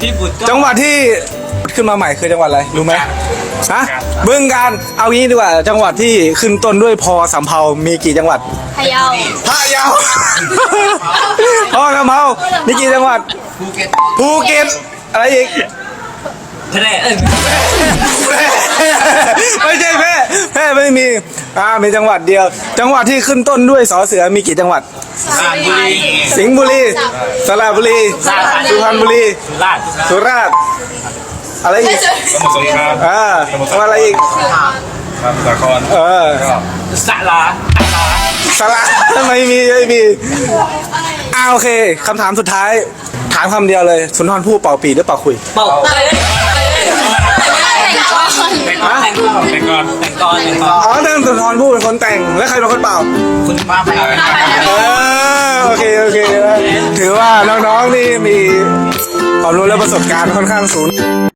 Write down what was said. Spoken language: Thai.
ที่บุตรก็จังหวัดที่ขึ้นมาใหม่คือจังหวัดอะไรรู้ไหมฮะบึงการเอางี้ดีกว่าจังหวัดที่ขึ้นต้นด้วยพอสำเภามีกี่จังหวัดพะเยาพะเยาพอสำเภามีกี่จังหวัดภูเก็ตภูเก็ตอะไรอีกแพร่เอ้ยไม่ใช่แพร่แพร่ไม่มี อ่ามีจังหวัดเดียว จังหวัดที่ขึ้นต้นด้วยสอเสือมีกี่จังหวัด สระบุรีสิงห์บุรีสระบุรีสุพรรณบุรีราชสุราษฎร์อะไรอีกสมุทรสงครามอ่าอะไรอีกครับสาครเออสระลาสระไม่มีไม่มีอ่าโอเคคำถามสุดท้าย ถามคำเดียวเลย สุนทรภู่เป่าปีหรือเป่าคุย เป่า อนแต่งกรแต่งกรอ๋อนั่นสุนทรภู่เป็นคนแต่ง แล้วใครเป็นคนเป่า คุณป้าไปเออโอเคโอเคถือว่าน้องๆนี่มีความรู้และประสบการณ์ค่อนข้างสูง